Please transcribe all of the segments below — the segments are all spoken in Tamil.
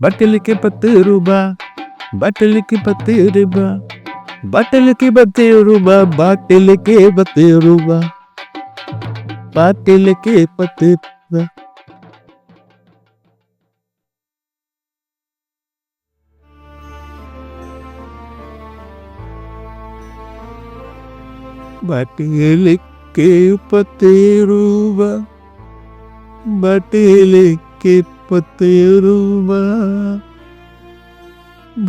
பட்டலுக்கு பத்து ரூபா பட்டலுக்கு பத்து ரூபா பட்டலுக்கு பத்து ரூபா பாட்டிலுக்கு பத்து ரூபா பாட்டிலுக்கு பத்து ரூபா பாட்டிலுக்கு பத்து ரூபா பாட்டிலுக்கு பத்து ரூபா.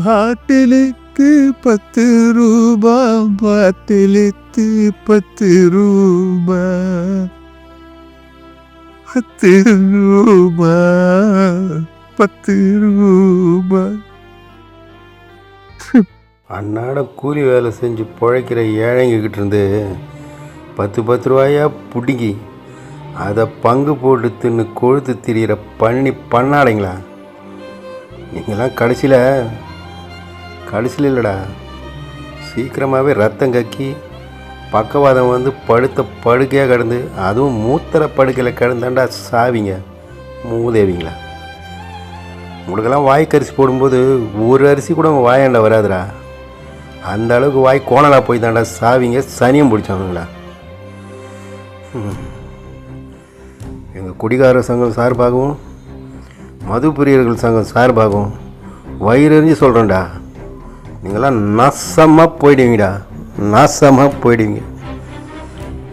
பாட்டிலுக்கு பத்து ரூபா பாட்டிலுக்கு பத்து ரூபா. பத்து ரூபா பத்து ரூபா. அன்னாட கூலி வேலை செஞ்சு பிழைக்கிற ஏழைங்கக்கிட்ட இருந்து பத்து பத்து ரூபாயா பிடுங்கி அதை பங்கு போட்டு தின்னு கொழுத்து திரியிற பண்ணி பண்ணாடைங்களா நீங்களாம் கடைசியில் கடைசியில் இல்லைடா. சீக்கிரமாகவே ரத்தம் கக்கி பக்கவாதம் வந்து படுத்த படுக்கையாக கிடந்து அதுவும் மூத்தர படுக்கையில் கிடந்தாண்டா சாவிங்க மூதேவிங்களா? உங்களுக்கெல்லாம் வாய்க்கரிசி போடும்போது ஒரு அரிசி கூட உங்கள் வாயாண்ட வராதுடா. அந்த அளவுக்கு வாய் கோணலாக போய் தாண்டா சாவிங்க சனியம் பிடிச்சவங்களா எங்கள் குடிகார சங்கம் சார்பாகவும் மது பிரியர்கள் சங்கம் சார்பாகவும் வயிறறிஞ்சு சொல்கிறேன்டா நீங்களாம் நாசமாக போயிடுவீங்கடா. நாசமாக போயிடுவீங்க.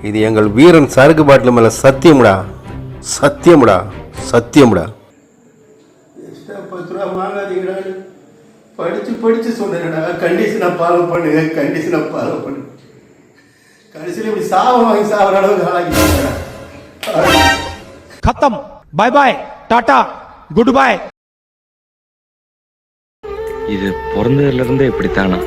இது எங்கள் வீரன் சரக்கு பாட்டில் மேலே சத்தியம்டா. சத்தியம்டா. சத்தியம்டா. எக்ஸ்ட்ரா பத்து ரூபா படித்து படித்து சொன்னேன்டா கண்டிஷனை ஃபாலோ பண்ணுங்க கண்டிஷனை ஃபாலோ பண்ணுங்க கடைசியில் இப்படி சாபம் வாங்கி சாப்பிட்ற அளவுக்கு ஆளாக்கிட்டீங்கடா கத்தம் பாய் பாய் டாடா குட் பாய் இது பிறந்ததுல இருந்தே இப்படித்தானா.